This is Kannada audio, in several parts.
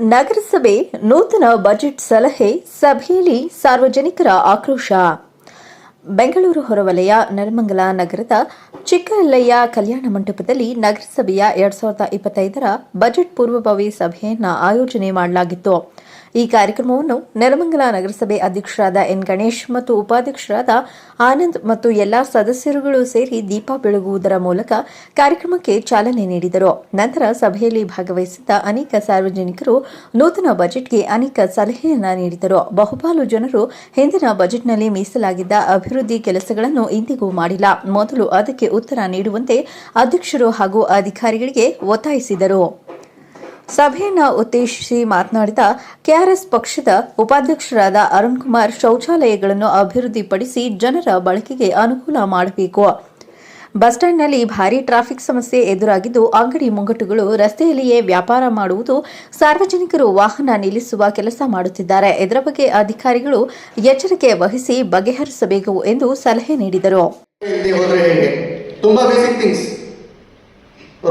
ನಗರಸಭೆ ನೂತನ ಬಜೆಟ್ ಸಲಹೆ ಸಭೆಯಲ್ಲಿ ಸಾರ್ವಜನಿಕರ ಆಕ್ರೋಶ. ಬೆಂಗಳೂರು ಹೊರವಲಯ, ನರಮಂಗಲ ನಗರದ ಚಿಕ್ಕಲ್ಲಯ್ಯ ಕಲ್ಯಾಣ ಮಂಟಪದಲ್ಲಿ ನಗರಸಭೆಯ ಎರಡ್ ಸಾವಿರದ ಇಪ್ಪತ್ತೈದರ ಬಜೆಟ್ ಪೂರ್ವಭಾವಿ ಸಭೆಯನ್ನು ಆಯೋಜನೆ ಮಾಡಲಾಗಿತ್ತು. ಈ ಕಾರ್ಯಕ್ರಮವನ್ನು ನರಮಂಗಲ ನಗರಸಭೆ ಅಧ್ಯಕ್ಷರಾದ ಎನ್ ಗಣೇಶ್ ಮತ್ತು ಉಪಾಧ್ಯಕ್ಷರಾದ ಆನಂದ್ ಮತ್ತು ಎಲ್ಲಾ ಸದಸ್ಯರುಗಳು ಸೇರಿ ದೀಪ ಬೆಳಗುವುದರ ಮೂಲಕ ಕಾರ್ಯಕ್ರಮಕ್ಕೆ ಚಾಲನೆ ನೀಡಿದರು. ನಂತರ ಸಭೆಯಲ್ಲಿ ಭಾಗವಹಿಸಿದ್ದ ಅನೇಕ ಸಾರ್ವಜನಿಕರು ನೂತನ ಬಜೆಟ್ಗೆ ಅನೇಕ ಸಲಹೆಯನ್ನು ನೀಡಿದರು. ಬಹುಪಾಲು ಜನರು ಹಿಂದಿನ ಬಜೆಟ್ನಲ್ಲಿ ಮೀಸಲಾಗಿದ್ದ ಅಭಿವೃದ್ಧಿ ಕೆಲಸಗಳನ್ನು ಇಂದಿಗೂ ಮಾಡಿಲ್ಲ. ಮೊದಲು ಅದಕ್ಕೆ ಉತ್ತರ ನೀಡುವಂತೆ ಅಧ್ಯಕ್ಷರು ಹಾಗೂ ಅಧಿಕಾರಿಗಳಿಗೆ ಒತ್ತಾಯಿಸಿದರು. ಸಭೆಯನ್ನು ಉದ್ದೇಶಿಸಿ ಮಾತನಾಡಿದ ಕೆಆರ್ಎಸ್ ಪಕ್ಷದ ಉಪಾಧ್ಯಕ್ಷರಾದ ಅರುಣ್ ಕುಮಾರ್ ಶೌಚಾಲಯಗಳನ್ನು ಅಭಿವೃದ್ಧಿಪಡಿಸಿ ಜನರ ಬಳಕೆಗೆ ಅನುಕೂಲ ಮಾಡಬೇಕು. ಬಸ್ ಸ್ಟ್ಯಾಂಡ್ನಲ್ಲಿ ಭಾರೀ ಟ್ರಾಫಿಕ್ ಸಮಸ್ಯೆ ಎದುರಾಗಿದ್ದು ಅಂಗಡಿ ಮುಂಗಟ್ಟುಗಳು ರಸ್ತೆಯಲ್ಲಿಯೇ ವ್ಯಾಪಾರ ಮಾಡುವುದು ಸಾರ್ವಜನಿಕರು ವಾಹನ ನಿಲ್ಲಿಸುವ ಕೆಲಸ ಮಾಡುತ್ತಿದ್ದಾರೆ. ಇದರ ಬಗ್ಗೆ ಅಧಿಕಾರಿಗಳು ಎಚ್ಚರಿಕೆ ವಹಿಸಿ ಬಗೆಹರಿಸಬೇಕು ಎಂದು ಸಲಹೆ ನೀಡಿದರು.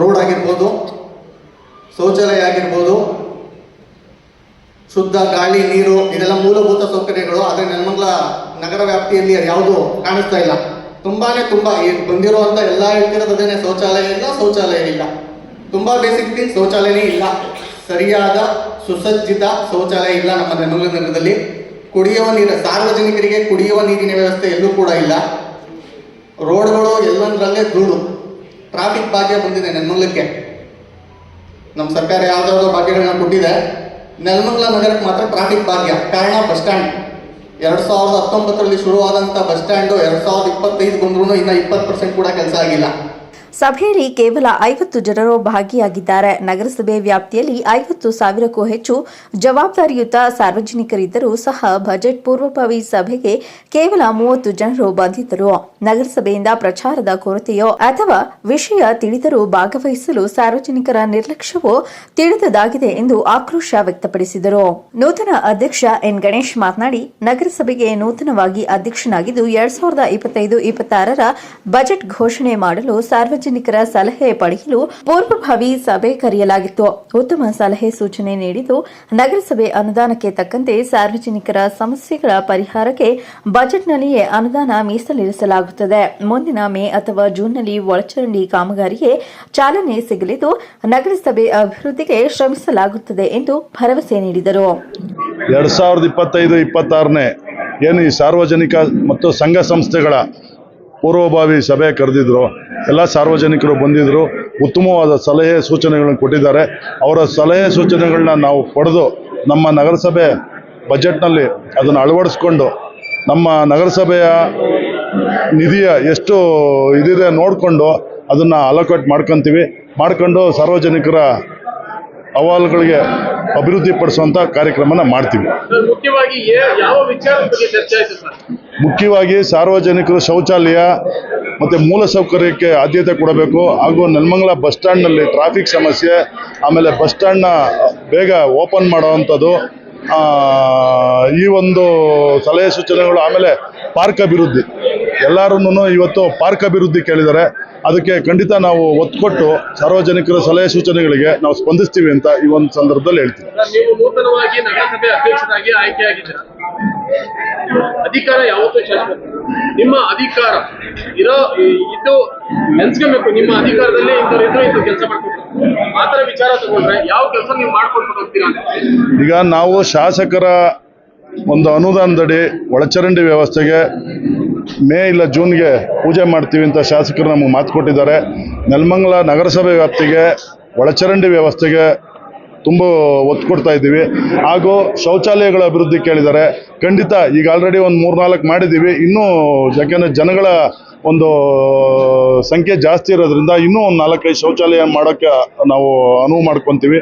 ರೋಡ್ ಆಗಿರ್ಬೋದು, ಶೌಚಾಲಯ ಆಗಿರ್ಬೋದು, ಶುದ್ಧ ಗಾಳಿ, ನೀರು, ಇದೆಲ್ಲ ಮೂಲಭೂತ ಸೌಕರ್ಯಗಳು. ಆದರೆ ನೆಲಮಂಗಲ ನಗರ ವ್ಯಾಪ್ತಿಯಲ್ಲಿ ಅದು ಯಾವುದು ಕಾಣಿಸ್ತಾ ಇಲ್ಲ. ತುಂಬಾನೇ ತುಂಬಾ, ಈ ಬಂದಿರುವಂಥ ಎಲ್ಲ ಹೇಳ್ತಿರೋದು ಶೌಚಾಲಯ ಇಲ್ಲ ಶೌಚಾಲಯ ಇಲ್ಲ. ತುಂಬಾ ಬೇಸಿಕ್ ಥಿಂಗ್ ಶೌಚಾಲಯನೇ ಇಲ್ಲ. ಸರಿಯಾದ, ಸುಸಜ್ಜಿತ ಶೌಚಾಲಯ ಇಲ್ಲ ನಮ್ಮ ನೆಲಮಂಗಲ ನಗರದಲ್ಲಿ ಕುಡಿಯುವ ನೀರು, ಸಾರ್ವಜನಿಕರಿಗೆ ಕುಡಿಯುವ ನೀರಿನ ವ್ಯವಸ್ಥೆ ಎಲ್ಲೂ ಕೂಡ ಇಲ್ಲ. ರೋಡ್ಗಳು ಎಲ್ಲೊಂದ್ರಲ್ಲೇ ಧೂಳು. ಟ್ರಾಫಿಕ್ ಭಾಗ್ಯ ಬಂದಿದೆ ನೆಲ್ಮಂಗ್ಲಕ್ಕೆ ನಮ್ಮ ಸರ್ಕಾರ ಯಾವ್ದಾವ್ದೋ ಭಾಗ್ಯಗಳನ್ನ ಕೊಟ್ಟಿದೆ. ನೆಲ್ಮಂಗ್ಲ ನಗರಕ್ಕೆ ಮಾತ್ರ ಟ್ರಾಫಿಕ್ ಭಾಗ್ಯ. ಕಾರಣ ಬಸ್ ಸ್ಟ್ಯಾಂಡ್. ಎರಡ್ ಸಾವಿರದ ಹತ್ತೊಂಬತ್ತರಲ್ಲಿ ಶುರುವಾದಂಥ ಬಸ್ ಸ್ಟ್ಯಾಂಡು ಎರಡ್ ಸಾವಿರದ ಇಪ್ಪತ್ತೈದು ಬಂದ್ರೂ ಇನ್ನ ಇಪ್ಪತ್ತು ಪರ್ಸೆಂಟ್ ಕೂಡ ಕೆಲಸ ಆಗಿಲ್ಲ. ಸಭೆಯಲ್ಲಿ ಕೇವಲ ಐವತ್ತು ಜನರು ಭಾಗಿಯಾಗಿದ್ದಾರೆ. ನಗರಸಭೆ ವ್ಯಾಪ್ತಿಯಲ್ಲಿ ಐವತ್ತು ಸಾವಿರಕ್ಕೂ ಹೆಚ್ಚು ಜವಾಬ್ದಾರಿಯುತ ಸಾರ್ವಜನಿಕರಿದ್ದರೂ ಸಹ ಬಜೆಟ್ ಪೂರ್ವಭಾವಿ ಸಭೆಗೆ ಕೇವಲ ಮೂವತ್ತು ಜನರು ಬಂದಿದ್ದರು ನಗರಸಭೆಯಿಂದ ಪ್ರಚಾರದ ಕೊರತೆಯೋ ಅಥವಾ ವಿಷಯ ತಿಳಿದರೂ ಭಾಗವಹಿಸಲು ಸಾರ್ವಜನಿಕರ ನಿರ್ಲಕ್ಷ್ಯವೋ ತಿಳಿದದಾಗಿದೆ ಎಂದು ಆಕ್ರೋಶ ವ್ಯಕ್ತಪಡಿಸಿದರು. ನೂತನ ಅಧ್ಯಕ್ಷ ಎನ್. ಗಣೇಶ್ ಮಾತನಾಡಿ, ನಗರಸಭೆಗೆ ನೂತನವಾಗಿ ಅಧ್ಯಕ್ಷನಾಗಿದ್ದು ಎರಡ್ ಸಾವಿರದ ಇಪ್ಪತ್ತೈದು, ಇಪ್ಪತ್ತಾರರ ಬಜೆಟ್ ಘೋಷಣೆ ಮಾಡಲು ಸಾರ್ವಜನಿಕರ ಸಲಹೆ ಪಡೆಯಲು ಪೂರ್ವಭಾವಿ ಸಭೆ ಕರೆಯಲಾಗಿತ್ತು. ಉತ್ತಮ ಸಲಹೆ ಸೂಚನೆ ನೀಡಿದ್ದು, ನಗರಸಭೆ ಅನುದಾನಕ್ಕೆ ತಕ್ಕಂತೆ ಸಾರ್ವಜನಿಕರ ಸಮಸ್ಯೆಗಳ ಪರಿಹಾರಕ್ಕೆ ಬಜೆಟ್ನಲ್ಲಿಯೇ ಅನುದಾನ ಮೀಸಲಿರಿಸಲಾಗುತ್ತದೆ. ಮುಂದಿನ ಮೇ ಅಥವಾ ಜೂನ್ನಲ್ಲಿ ಒಳಚರಂಡಿ ಕಾಮಗಾರಿಗೆ ಚಾಲನೆ ಸಿಗಲಿದ್ದು, ನಗರಸಭೆ ಅಭಿವೃದ್ಧಿಗೆ ಶ್ರಮಿಸಲಾಗುತ್ತದೆ ಎಂದು ಭರವಸೆ ನೀಡಿದರು. ಎರಡು ಸಾವಿರದ ಇಪ್ಪತ್ತೈದು, ಇಪ್ಪತ್ತಾರನೇ ಏನು ಈ ಸಾರ್ವಜನಿಕ ಮತ್ತು ಸಂಘ ಸಂಸ್ಥೆಗಳ ಪೂರ್ವಭಾವಿ ಸಭೆ ಕರೆದಿದ್ರು, ಎಲ್ಲ ಸಾರ್ವಜನಿಕರು ಬಂದಿದ್ದರು ಉತ್ತಮವಾದ ಸಲಹೆ ಸೂಚನೆಗಳನ್ನು ಕೊಟ್ಟಿದ್ದಾರೆ. ಅವರ ಸಲಹೆ ಸೂಚನೆಗಳನ್ನ ನಾವು ಪಡೆದು ನಮ್ಮ ನಗರಸಭೆ ಬಜೆಟ್ನಲ್ಲಿ ಅದನ್ನು ಅಳವಡಿಸ್ಕೊಂಡು ನಮ್ಮ ನಗರಸಭೆಯ ನಿಧಿಯ ಎಷ್ಟು ಇದಿದೆ ನೋಡಿಕೊಂಡು ಅದನ್ನು ಅಲೋಕೇಟ್ ಮಾಡ್ಕೊತೀವಿ. ಮಾಡ್ಕೊಂಡು ಸಾರ್ವಜನಿಕರ ಅಹವಾಲುಗಳಿಗೆ ಅಭಿವೃದ್ಧಿಪಡಿಸುವಂಥ ಕಾರ್ಯಕ್ರಮನ ಮಾಡ್ತೀವಿ. ಮುಖ್ಯವಾಗಿ ಸಾರ್ವಜನಿಕರು ಶೌಚಾಲಯ ಮತ್ತು ಮೂಲಸೌಕರ್ಯಕ್ಕೆ ಆದ್ಯತೆ ಕೊಡಬೇಕು. ಹಾಗೂ ನೆಲಮಂಗಲ ಬಸ್ ಸ್ಟ್ಯಾಂಡ್ನಲ್ಲಿ ಟ್ರಾಫಿಕ್ ಸಮಸ್ಯೆ ಆಮೇಲೆ ಬಸ್ ಸ್ಟ್ಯಾಂಡ್ನ ಬೇಗ ಓಪನ್ ಮಾಡೋವಂಥದ್ದು ಈ ಒಂದು ಸಲಹೆ ಸೂಚನೆಗಳು ಆಮೇಲೆ ಪಾರ್ಕ್ ಅಭಿವೃದ್ಧಿ. ಎಲ್ಲರೂ ಇವತ್ತು ಪಾರ್ಕ್ ಅಭಿವೃದ್ಧಿ ಕೇಳಿದ್ದಾರೆ. ಅದಕ್ಕೆ ಖಂಡಿತ ನಾವು ಒತ್ತು ಕೊಟ್ಟು ಸಾರ್ವಜನಿಕರ ಸಲಹೆ ಸೂಚನೆಗಳಿಗೆ ನಾವು ಸ್ಪಂದಿಸ್ತೀವಿ ಅಂತ ಈ ಒಂದು ಸಂದರ್ಭದಲ್ಲಿ ಹೇಳ್ತೀವಿ ನೀವು ನೂತನವಾಗಿ ನಗರಸಭೆ ಅಧ್ಯಕ್ಷರಾಗಿ ಆಯ್ಕೆಯಾಗಿದ್ದೀರಾ? ಅಧಿಕಾರ ಯಾವತ್ತೂ ನಿಮ್ಮ ಅಧಿಕಾರ ಇರೋ ಇದು ನೆನ್ಸ್ಕೊಬೇಕು ನಿಮ್ಮ ಅಧಿಕಾರದಲ್ಲಿ ಇಂಥವ್ರು ಇದ್ರು ಇಂಥ ಕೆಲಸ ಮಾಡ್ಕೊಡ್ತಾರೆ. ಆ ಥರ ವಿಚಾರ ತಗೊಂಡ್ರೆ ಯಾವ ಕೆಲಸ ನೀವು ಮಾಡ್ಕೊಟ್ಬಿಟ್ಟು ಹೋಗ್ತೀರಾ ಈಗ ನಾವು ಶಾಸಕರ ಒಂದು ಅನುದಾನದಡಿ ಒಳಚರಂಡಿ ವ್ಯವಸ್ಥೆಗೆ ಮೇ ಇಲ್ಲ ಜೂನ್ಗೆ ಪೂಜೆ ಮಾಡ್ತೀವಿ ಅಂತ ಶಾಸಕರು ನಮಗೆ ಮಾತು ಕೊಟ್ಟಿದ್ದಾರೆ. ನೆಲಮಂಗಲ ನಗರಸಭೆ ವ್ಯಾಪ್ತಿಗೆ ಒಳಚರಂಡಿ ವ್ಯವಸ್ಥೆಗೆ ತುಂಬ ಒತ್ತು ಕೊಡ್ತಾ ಇದ್ದೀವಿ. ಹಾಗೂ ಶೌಚಾಲಯಗಳ ಅಭಿವೃದ್ಧಿ ಕೇಳಿದ್ದಾರೆ. ಖಂಡಿತ ಈಗ ಆಲ್ರೆಡಿ ಒಂದು ಮೂರು ನಾಲ್ಕು ಮಾಡಿದ್ದೀವಿ. ಇನ್ನೂ ಯಾಕೆಂದರೆ ಜನಗಳ ಒಂದು ಸಂಖ್ಯೆ ಜಾಸ್ತಿ ಇರೋದ್ರಿಂದ ಇನ್ನೂ ಒಂದು ನಾಲ್ಕೈದು ಶೌಚಾಲಯ ಮಾಡೋಕ್ಕೆ ನಾವು ಅನುವು ಮಾಡ್ಕೊತೀವಿ.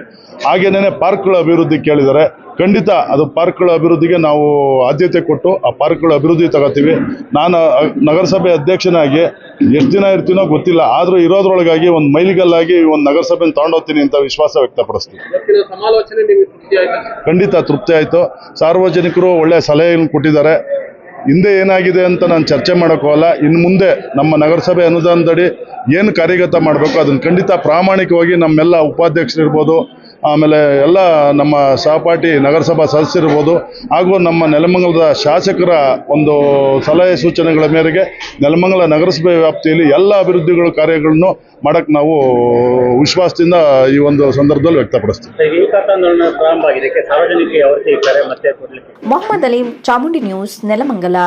ಹಾಗೇನೇ ಪಾರ್ಕ್ಗಳ ಅಭಿವೃದ್ಧಿ ಕೇಳಿದ್ದಾರೆ. ಖಂಡಿತ ಅದು ಪಾರ್ಕ್ಗಳ ಅಭಿವೃದ್ಧಿಗೆ ನಾವು ಆದ್ಯತೆ ಕೊಟ್ಟು ಆ ಪಾರ್ಕ್ಗಳ ಅಭಿವೃದ್ಧಿ ತಗೋತೀವಿ. ನಾನು ನಗರಸಭೆ ಅಧ್ಯಕ್ಷನಾಗಿ ಎಷ್ಟು ದಿನ ಇರ್ತೀನೋ ಗೊತ್ತಿಲ್ಲ. ಆದರೂ ಇರೋದ್ರೊಳಗಾಗಿ ಒಂದು ಮೈಲಿಗಲ್ಲಾಗಿ ಒಂದು ನಗರಸಭೆನ ತಗೊಂಡೋಗ್ತೀನಿ ಅಂತ ವಿಶ್ವಾಸ ವ್ಯಕ್ತಪಡಿಸ್ತೀನಿ. ಖಂಡಿತ ತೃಪ್ತಿ ಆಯಿತು. ಸಾರ್ವಜನಿಕರು ಒಳ್ಳೆಯ ಸಲಹೆಯನ್ನು ಕೊಟ್ಟಿದ್ದಾರೆ. ಹಿಂದೆ ಏನಾಗಿದೆ ಅಂತ ನಾನು ಚರ್ಚೆ ಮಾಡೋಕ್ಕೋಗಲ್ಲ ಇನ್ನು ಮುಂದೆ ನಮ್ಮ ನಗರಸಭೆ ಅನುದಾನದಡಿ ಏನು ಕಾರ್ಯಗತ ಮಾಡಬೇಕು ಅದನ್ನು ಖಂಡಿತ ಪ್ರಾಮಾಣಿಕವಾಗಿ ನಮ್ಮೆಲ್ಲ ಉಪಾಧ್ಯಕ್ಷರಿರ್ಬೋದು ಆಮೇಲೆ ಎಲ್ಲ ನಮ್ಮ ಸಹಪಾಠಿ ನಗರಸಭಾ ಸದಸ್ಯರಿರ್ಬೋದು ಹಾಗೂ ನಮ್ಮ ನೆಲಮಂಗಲದ ಶಾಸಕರ ಒಂದು ಸಲಹೆ ಸೂಚನೆಗಳ ಮೇರೆಗೆ ನೆಲಮಂಗಲ ನಗರಸಭೆ ವ್ಯಾಪ್ತಿಯಲ್ಲಿ ಎಲ್ಲ ಅಭಿವೃದ್ಧಿಗಳು ಕಾರ್ಯಗಳನ್ನು ಮಾಡಕ್ಕೆ ನಾವು ವಿಶ್ವಾಸದಿಂದ ಈ ಒಂದು ಸಂದರ್ಭದಲ್ಲಿ ವ್ಯಕ್ತಪಡಿಸ್ತೀವಿ. ಮೊಹಮ್ಮದ್ ಅಲೀಂ ಚಾಮುಂಡಿ ನ್ಯೂಸ್ ನೆಲಮಂಗಲ.